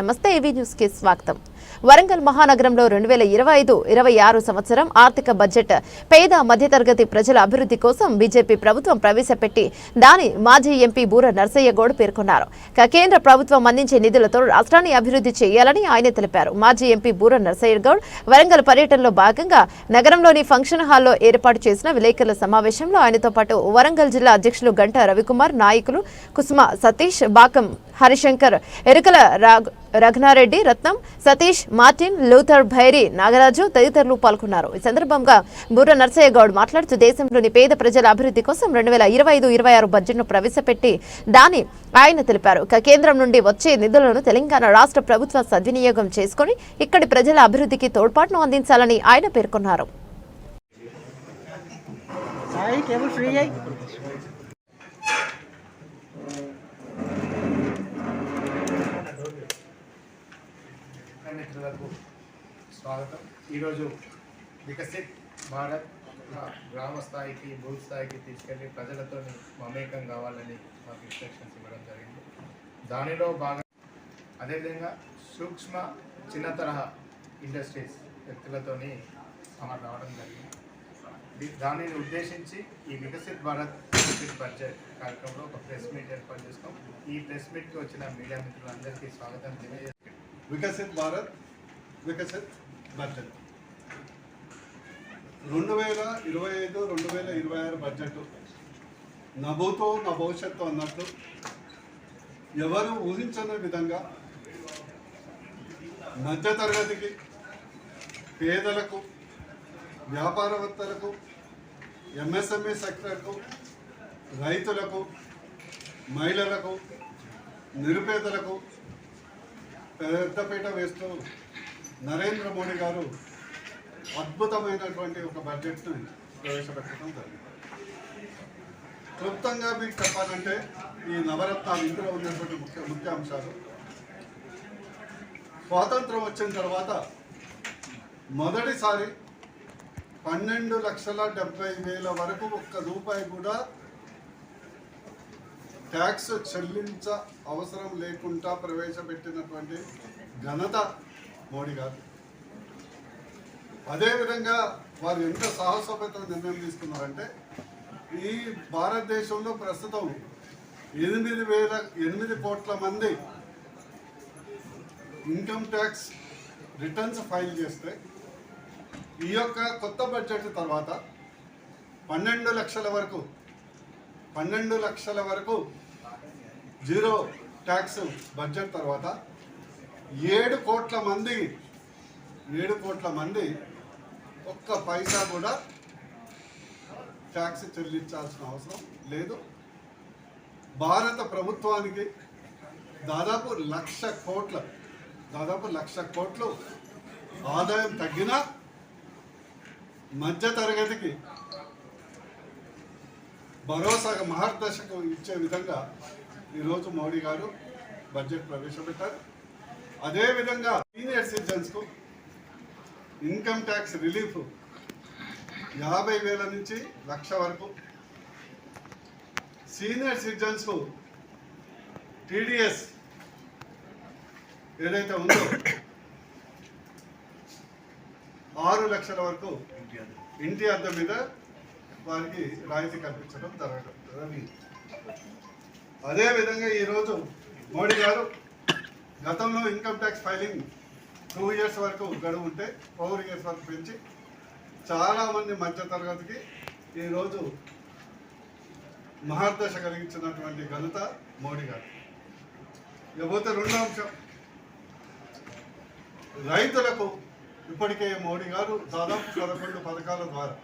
నమస్తే ఏవీ న్యూస్కి స్వాగతం. వరంగల్ మహానగరంలో రెండు వేల ఇరవై ఐదు ఇరవై ఆరు సంవత్సరం ఆర్థిక బడ్జెట్ పేద మధ్యతరగతి ప్రజల అభివృద్ధి కోసం బీజేపీ ప్రభుత్వం ప్రవేశపెట్టి దాని మాజీ ఎంపీ బూర నర్సయ్య గౌడ్ పేర్కొన్నారు. కేంద్ర ప్రభుత్వం అందించే నిధులతో రాష్ట్రాన్ని అభివృద్ధి చేయాలని ఆయన తెలిపారు. మాజీ ఎంపీ బూర నర్సయ్య గౌడ్ వరంగల్ పర్యటనలో భాగంగా నగరంలోని ఫంక్షన్ హాల్లో ఏర్పాటు చేసిన విలేకరుల సమావేశంలో ఆయనతో పాటు వరంగల్ జిల్లా అధ్యక్షులు గంట రవికుమార్ నాయకులు కుసుమ సతీష్ బాకం హరిశంకర్ ఎరుకల రాగ్- రఘునారెడ్డి రత్నం సతీష్ మార్టిన్ లూథర్ భైరి నాగరాజు తదితరులు పాల్గొన్నారు. ఈ సందర్భంగా బుర్ర నర్సయ్య గౌడ్ మాట్లాడుతూ దేశంలోని పేద ప్రజల అభివృద్ధి కోసం రెండు వేల ఇరవై ఐదు ఇరవై ఆరు బడ్జెట్ను ప్రవేశపెట్టి దాని ఆయన తెలిపారు. కేంద్రం నుండి వచ్చే నిధులను తెలంగాణ రాష్ట్ర ప్రభుత్వం సద్వినియోగం చేసుకుని ఇక్కడి ప్రజల అభివృద్ధికి తోడ్పాటును అందించాలని ఆయన పేర్కొన్నారు. మిత్రులకు స్వాగతం. ఈరోజు వికసిత్ భారత్ గ్రామ స్థాయికి బూత్ స్థాయికి తీసుకెళ్ళి ప్రజలతో మమేకం కావాలని మాకు ఇన్స్ట్రక్షన్స్ ఇవ్వడం జరిగింది. దానిలో భాగం అదేవిధంగా సూక్ష్మ చిన్న తరహా ఇండస్ట్రీస్ వ్యక్తులతోని మనం రావడం జరిగింది. దానిని ఉద్దేశించి ఈ వికసిత్ భారత్ వికసిత్ బడ్జెట్ కార్యక్రమంలో ఒక ప్రెస్ మీట్ ఏర్పాటు చేస్తాం. ఈ ప్రెస్ మీట్కి వచ్చిన మీడియా మిత్రులందరికీ స్వాగతం. తెలియజేస్తాం వికసిత్ భారత్ వికసిత్ బడ్జెట్. రెండు వేల ఇరవై ఐదు రెండు వేల ఇరవై ఆరు బడ్జెట్. నభూతో నా భవిష్యత్తు అన్నట్టు ఎవరు ఊహించని విధంగా మధ్యతరగతికి పేదలకు వ్యాపారవేత్తలకు ఎంఎస్ఎంఈ సెక్టర్కు రైతులకు మహిళలకు నిరుపేదలకు పెద్దపీట వేస్తూ నరేంద్ర మోడీ గారు అద్భుతమైనటువంటి ఒక బడ్జెట్ను ప్రవేశపెట్టడం జరిగింది. క్లుప్తంగా మీకు చెప్పాలంటే ఈ నవరత్నాలు ఇందులో ఉన్నటువంటి ముఖ్య ముఖ్య అంశాలు స్వాతంత్రం వచ్చిన తర్వాత మొదటిసారి పన్నెండు లక్షల డెబ్బై వేల వరకు ఒక్క రూపాయి కూడా ట్యాక్స్ చెల్లించ అవసరం లేకుండా ప్రవేశపెట్టినటువంటి ఘనత మోడీ గారు. అదేవిధంగా వారు ఎంత సాహసోపేత నిర్ణయం తీసుకున్నారంటే ఈ భారతదేశంలో ప్రస్తుతం ఎనిమిది వేల ఎనిమిది కోట్ల మంది ఇన్కమ్ ట్యాక్స్ రిటర్న్స్ ఫైల్ చేస్తే ఈ యొక్క కొత్త బడ్జెట్ తర్వాత పన్నెండు లక్షల వరకు పన్నెండు లక్షల వరకు జీరో ట్యాక్స్ బడ్జెట్ తర్వాత ఏడు కోట్ల మంది ఏడు కోట్ల మంది ఒక్క పైసా కూడా ట్యాక్స్ చెల్లించాల్సిన అవసరం లేదు. భారత ప్రభుత్వానికి దాదాపు లక్ష కోట్ల దాదాపు లక్ష కోట్లు ఆదాయం తగ్గినా మధ్య తరగతికి భరోసా మహర్దశకు ఇచ్చే విధంగా ఈరోజు మోడీ గారు బడ్జెట్ ప్రవేశపెట్టారు. అదేవిధంగా సీనియర్ సిటిజన్స్కు ఇన్కమ్ ట్యాక్స్ రిలీఫ్ యాభై వేల నుంచి లక్ష వరకు. సీనియర్ సిటిజన్స్కు టీడీఎస్ ఏదైతే ఉందో ఆరు లక్షల వరకు ఇంటి అద్దె మీద వారికి రాయితీ కల్పించడం జరగడం జరిగింది. అదేవిధంగా ఈరోజు మోడీ గారు గతంలో income tax filing two years వరకు గడువు ఉంటే ఫోర్ ఇయర్స్ వరకు పెంచి చాలామంది మధ్యతరగతికి ఈరోజు మహర్దశ కలిగించినటువంటి ఘనత మోడీ గారు. ఇకపోతే రెండో అంశం. రైతులకు ఇప్పటికే మోడీ గారు దాదాపు పదకొండు పథకాల ద్వారా